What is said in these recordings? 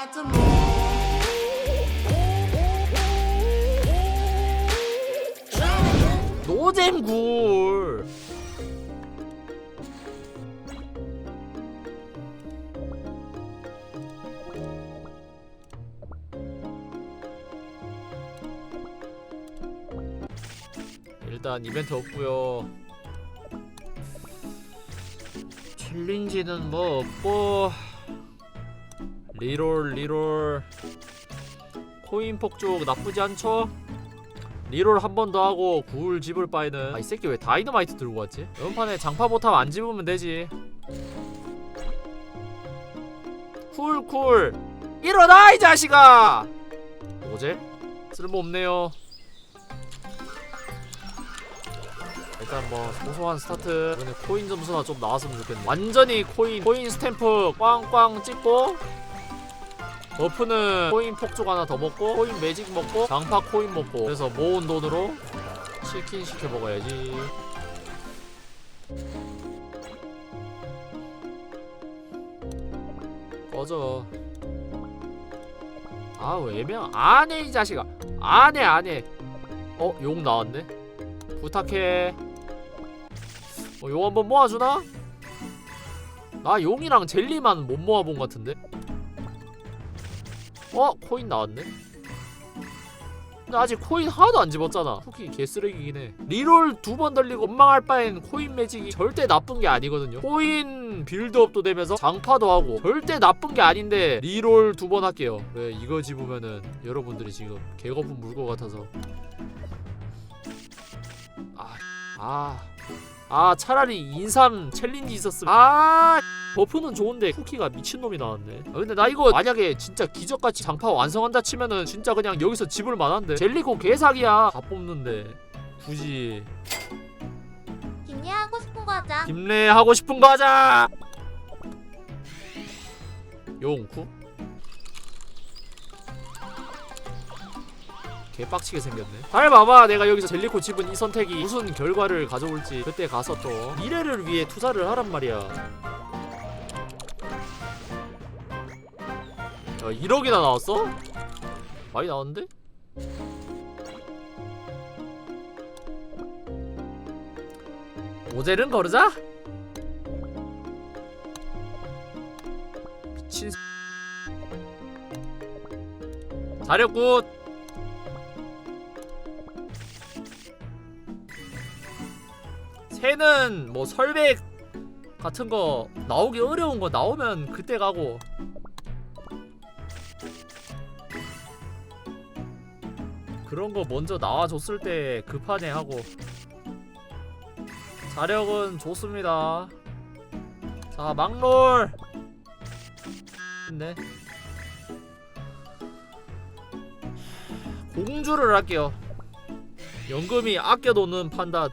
about to move. 노잼 굴 일단 이벤트 없고요 챌린지는 뭐 없고 리롤 리롤. 코인 폭죽 나쁘지 않죠? 리롤 한 번 더 하고 구울 집을 바에는. 아 이 새끼 왜 다이너마이트 들고 왔지? 연판에 장파 보탑 안 집으면 되지. 쿨쿨. 일어나 이 자식아! 오제? 쓸모없네요. 일단 뭐 소소한 스타트. 이번에 코인 점수나 좀 나왔으면 좋겠네. 완전히 코인 코인 스탬프 꽝꽝 찍고 버프는 코인 폭죽 하나 더 먹고 코인 매직 먹고 장파 코인 먹고. 그래서 모은 돈으로 치킨 시켜 먹어야지. 꺼져. 아왜 애매한 안해 이 자식아. 안해 안해. 어? 용 나왔네? 부탁해. 어, 용 한번 모아주나? 나 용이랑 젤리만 못 모아본 것 같은데 어? 코인 나왔네? 근데 아직 코인 하나도 안 집었잖아. 쿠키 개쓰레기긴 해. 리롤 두 번 돌리고 원망할 바엔 코인 매직이 절대 나쁜 게 아니거든요. 코인 빌드업도 되면서 장파도 하고 절대 나쁜 게 아닌데 리롤 두 번 할게요. 왜 이거 집으면은 여러분들이 지금 개거품 물것 같아서. 아, 아, 아 차라리 인삼 챌린지 있었으면. 아 버프는 좋은데 쿠키가 미친놈이 나왔네. 아, 근데 나 이거 만약에 진짜 기적같이 장파 완성한다 치면은 진짜 그냥 여기서 집을 만한데. 젤리코 개사기야. 다 뽑는데. 굳이. 김예 하고 싶은 거 하자. 김래 하고 싶은 거 하자! 용쿠 개빡치게 생겼네 잘 봐봐 내가 여기서 젤리코 집은 이 선택이 무슨 결과를 가져올지 그때 가서 또 미래를 위해 투자를 하란 말이야 야 1억이나 나왔어? 많이 나왔는데? 모델은 거르자? 미친 자력굿 새는 뭐 설백 같은 거 나오기 어려운 거 나오면 그때 가고. 그런 거 먼저 나와줬을 때 급하네 하고. 자력은 좋습니다. 자 막롤! 네. 공주를 할게요. 연금이 아껴놓는 판다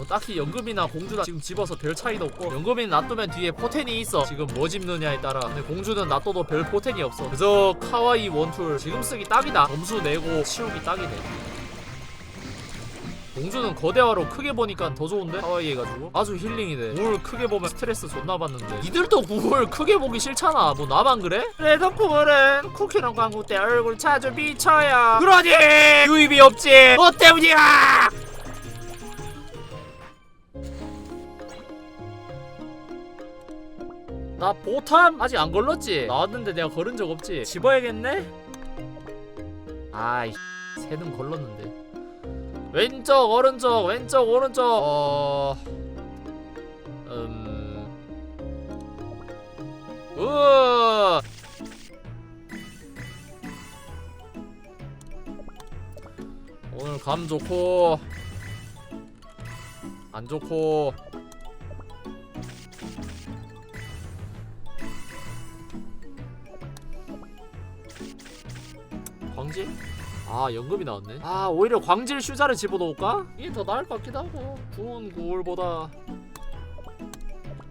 뭐 딱히 연금이나 공주나 지금 집어서 별 차이도 없고 연금이 놔두면 뒤에 포텐이 있어. 지금 뭐 집느냐에 따라. 근데 공주는 놔둬도 별 포텐이 없어. 그저 카와이 원툴 지금 쓰기 딱이다. 점수 내고 치우기 딱이네. 공주는 거대화로 크게 보니까 더 좋은데? 카와이 해가지고? 아주 힐링이네. 뭘 크게 보면 스트레스 존나 받는데. 니들도 구글 크게 보기 싫잖아. 뭐 나만 그래? 그래도 구글은 쿠키랑 광고 때 얼굴 자주 비쳐요. 그러니 유입이 없지. 뭐 때문이야 나 보탐 아직 안 걸렀지? 나왔는데 내가 걸은 적 없지? 집어야겠네? 아이 새는 걸렀는데 왼쪽 오른쪽 왼쪽 오른쪽 어... 음... 으 오늘 감 좋고 안 좋고 아 연금이 나왔네 아 오히려 광질 슈자를 집어넣을까? 이게 더 나을 것 같기도 하고 구운 구울보다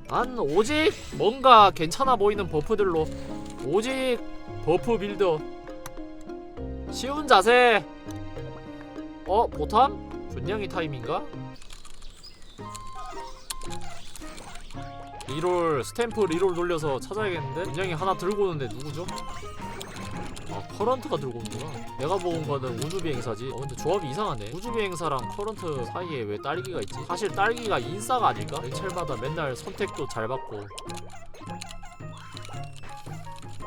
난 오직 뭔가 괜찮아 보이는 버프들로 오직 버프 빌더 쉬운 자세 어? 보탐? 준냥이 타임인가? 리롤 스탬프 리롤 돌려서 찾아야겠는데 문양이 하나 들고 오는데 누구죠? 아 커런트가 들고 오는구나. 내가 먹은 거는 우주비행사지. 어 근데 조합이 이상하네. 우주비행사랑 커런트 사이에 왜 딸기가 있지? 사실 딸기가 인싸가 아닐까? 랭첼마다 맨날 선택도 잘 받고.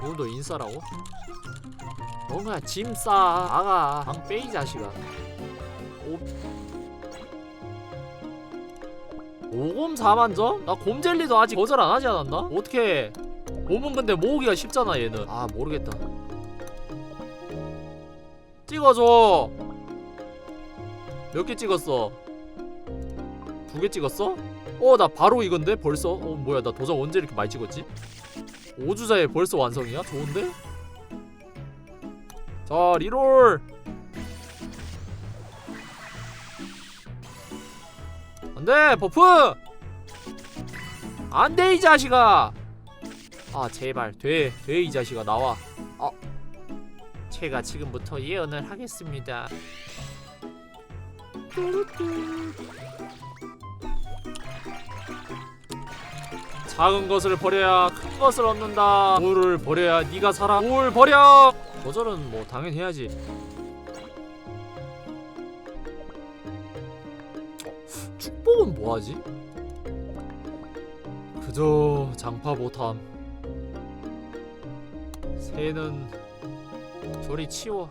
오늘도 인싸라고? 뭔가 짐 싸. 아가. 방 빼이 자식아. 오. 5검 4만 점? 나 곰젤리도 아직 거절 안 하지 않았나? 어떻게 몸은 근데 모으기가 쉽잖아 얘는. 아 모르겠다 찍어줘 몇 개 찍었어? 두 개 찍었어? 어 나 바로 이건데 벌써? 어 뭐야 나 도장 언제 이렇게 많이 찍었지? 5주자에 벌써 완성이야? 좋은데? 자 리롤 안돼 버프 안돼 이 자식아 아 제발 돼돼 이 자식아 나와 아 제가 지금부터 예언을 하겠습니다. 작은 것을 버려야 큰 것을 얻는다. 돌을 버려야 네가 살아. 돌 버려. 거절은 뭐 당연히 해야지. 축복은 뭐하지? 그저 장파 못함 새는 저리 치워.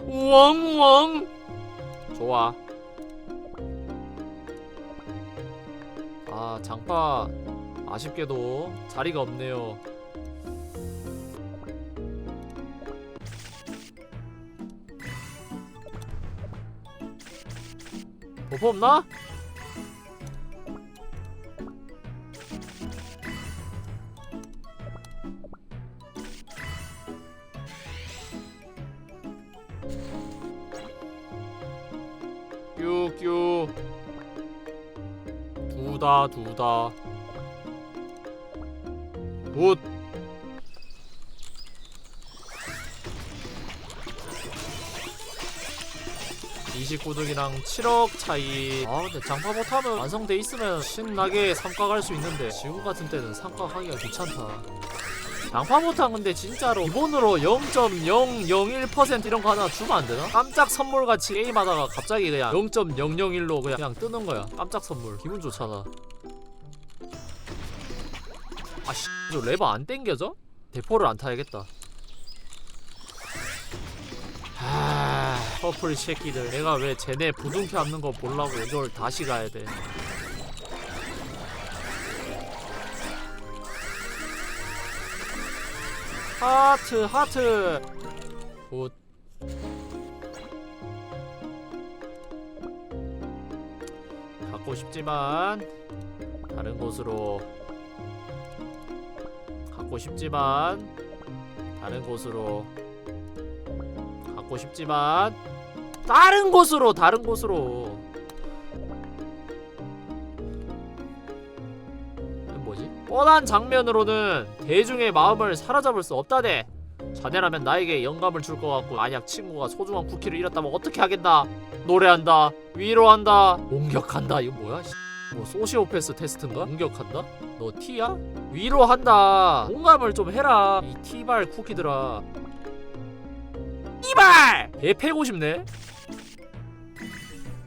우엉우엉 좋아. 아 장파. 아쉽게도 자리가 없네요. 버프 없나? 두다 두다. 굿. (29득이랑) (7억) 차이. 아 근데 장파 못하면 완성돼 있으면 신나게 삼각 갈수 있는데 지금 같은 때는 삼각 하기가 귀찮다 못한 근데 진짜로 기본으로 0.001% 이런 거 하나 주면 안 되나? 깜짝 선물 같이 게임하다가 갑자기 그냥 0.001로 그냥, 그냥 뜨는 거야. 깜짝 선물. 기분 좋잖아. 아씨, 저 레버 안 땡겨져? 대포를 안 타야겠다. 하, 퍼플 새끼들. 내가 왜 쟤네 부둥켜 잡는 거 보려고 이걸 다시 가야 돼. 하트 하트. 굿. 갖고 싶지만 다른 곳으로. 갖고 싶지만 다른 곳으로. 갖고 싶지만 다른 곳으로 다른 곳으로 뻔한 장면으로는 대중의 마음을 사로잡을 수 없다대. 자네라면 나에게 영감을 줄 것 같고 만약 친구가 소중한 쿠키를 잃었다면 어떻게 하겠나? 노래한다, 위로한다, 공격한다. 이거 뭐야? 씨. 뭐 소시오패스 테스트인가? 공격한다? 너 T야? 위로한다. 공감을 좀 해라. 이 T발 쿠키들아. 이발! 개 패고 싶네.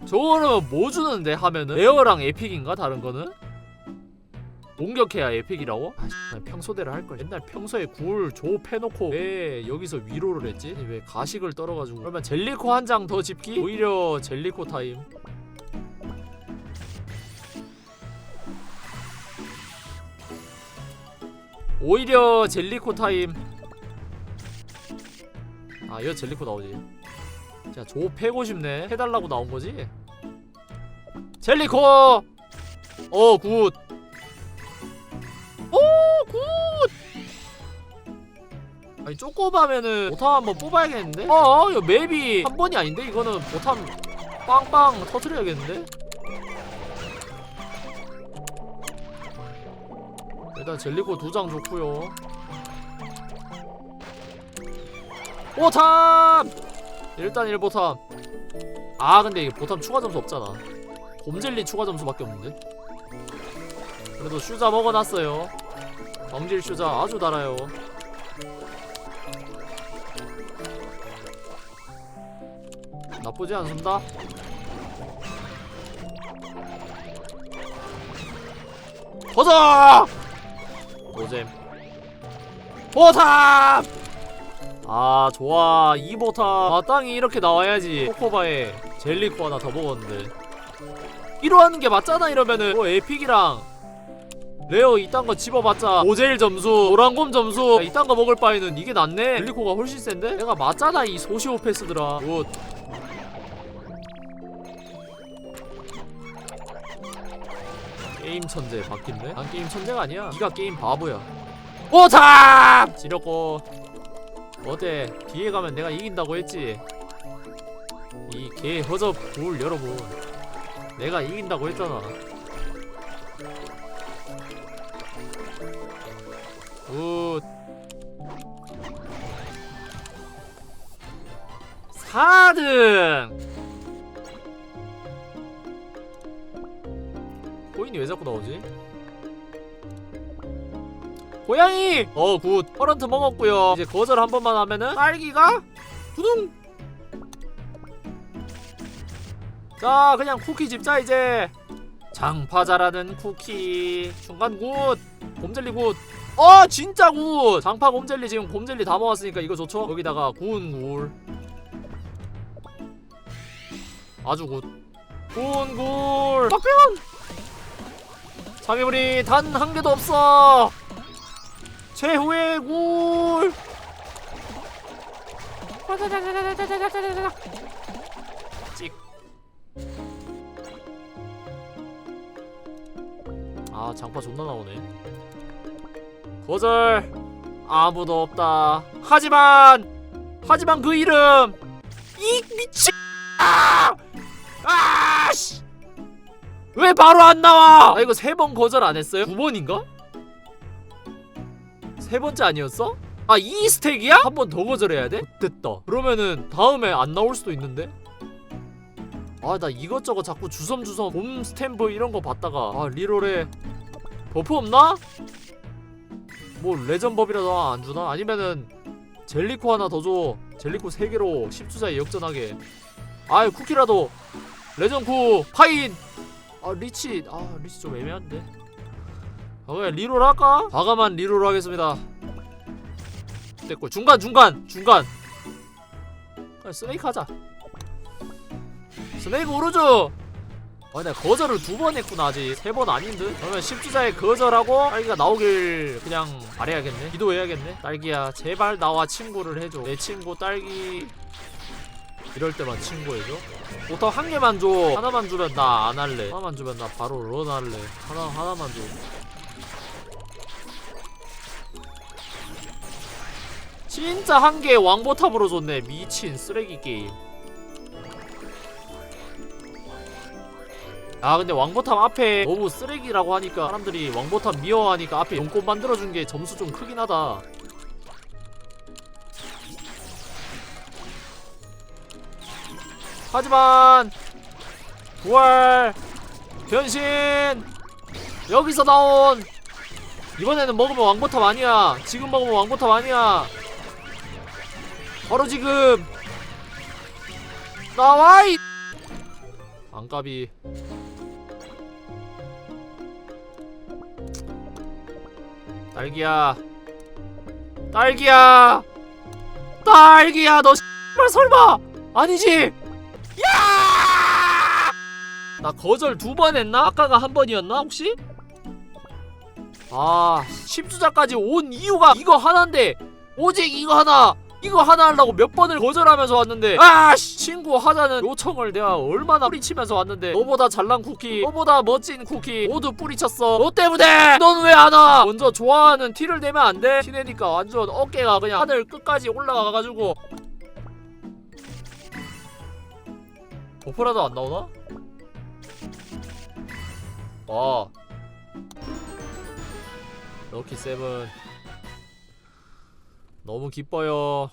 저거는 뭐 주는데 하면은 레어랑 에픽인가 다른 거는? 공격해야 에픽이라고? 아, 씨, 평소대로 할 걸. 옛날 평소에 굴 조 패놓고 왜 여기서 위로를 했지? 왜 가식을 떨어가지고? 그러면 젤리코 한 장 더 집기? 오히려 젤리코 타임. 오히려 젤리코 타임. 아, 이거 젤리코 나오지. 자, 조 패고 싶네. 해달라고 나온 거지? 젤리코! 어, 굿. 아니, 쪼꼬바면은 보탐 한번 뽑아야겠는데? 어, 이거 맵이 한 번이 아닌데? 이거는 보탐 빵빵 터트려야겠는데? 일단 젤리코 두 장 좋고요 보탐! 일단 1보탐 아 근데 이게 보탐 추가 점수 없잖아 곰젤리 추가 점수밖에 없는데 그래도 슈자 먹어놨어요 광질 슈자 아주 달아요 나쁘지 않습니다. 버섯! 노잼. 보탑! 아 좋아. 이 보탑. 마땅히 이렇게 나와야지. 코코바에 젤리코 하나 더 먹었는데. 이러하는 게 맞잖아 이러면은. 뭐 에픽이랑 레어 이딴 거 집어봤자 오젤 점수 노란곰 점수. 이딴 거 먹을 바에는 이게 낫네? 젤리코가 훨씬 센데? 내가 맞잖아 이 소시오패스들아. 굿 게임 천재 바뀐네? 난 게임 천재가 아니야. 니가 게임 바보야. 보탑! 지렸고. 어때? 뒤에 가면 내가 이긴다고 했지? 이 개 허접 굴 여러분. 내가 이긴다고 했잖아. 굿. 4등 코인이 왜 자꾸 나오지? 고양이! 어, 굿. 퍼런트 먹었고요. 이제 거절 한 번만 하면은 딸기가 두둥. 자, 그냥 쿠키 집자 이제. 장파 잘하는 쿠키. 중간 굿. 곰젤리 굿. 어, 진짜 굿. 장파 곰젤리 지금 곰젤리 다 먹었으니까 이거 좋죠? 여기다가 구운 굴. 아주 굿. 구운 굴. 빡병! 장애물이 단 한 개도 없어. 최후의 굴. 찍. 아 장파 존나 나오네. 거절. 아무도 없다. 하지만 하지만 그 이름 이 미친. 왜 바로 안 나와? 아 이거 세 번 거절 안 했어요? 두 번인가? 세 번째 아니었어? 아 이 스택이야? 한 번 더 거절해야 돼? 됐다. 그러면은 다음에 안 나올 수도 있는데? 아 나 이것저것 자꾸 주섬주섬 봄 스탬프 이런 거 봤다가 아 리롤에 버프 없나? 뭐 레전법이라도 하나 안 주나? 아니면은 젤리코 하나 더 줘. 젤리코 세 개로 10주사에 역전하게. 아유 쿠키라도 레전쿠 파인. 아 리치 아 리치 좀 애매한데. 아 그냥 리롤 할까? 과감한 리롤 하겠습니다. 됐고 중간 중간 중간. 그냥 스네이크 하자. 스네이크 오르죠. 아 내가 거절을 두 번 했구나 아직 세 번 아닌 듯 그러면 10주자에 거절하고 딸기가 나오길 그냥 바래야겠네 기도해야겠네 딸기야 제발 나와 친구를 해줘 내 친구 딸기 이럴 때만 친구 해줘? 보통 한 개만 줘. 하나만 주면 나 안 할래. 하나만 주면 나 바로 런 할래. 하나 하나만 줘. 진짜 한 개 왕보탑으로 줬네. 미친 쓰레기 게임. 아 근데 왕보탑 앞에 너무 쓰레기라고 하니까 사람들이 왕보탑 미워하니까 앞에 용꽃 만들어준 게 점수 좀 크긴 하다 하지만 부활 변신 여기서 나온 이번에는 먹으면 왕보탑 아니야. 지금 먹으면 왕보탑 아니야. 바로 지금 나와 이 안까비. 딸기야. 딸기야. 딸기야 너 씨발 설마. 아니지. 야! 나 거절 두 번 했나? 아까가 한 번이었나 혹시? 아 10주자까지 온 이유가 이거 하나인데 오직 이거 하나 이거 하나 하려고 몇 번을 거절하면서 왔는데 아씨 친구 하자는 요청을 내가 얼마나 뿌리치면서 왔는데 너보다 잘난 쿠키 너보다 멋진 쿠키 모두 뿌리쳤어 너 때문에 넌 왜 안 와? 먼저 좋아하는 티를 내면 안 돼? 티내니까 완전 어깨가 그냥 하늘 끝까지 올라가가지고 버프라도 안 나오나? 와 럭키 세븐. 너무 기뻐요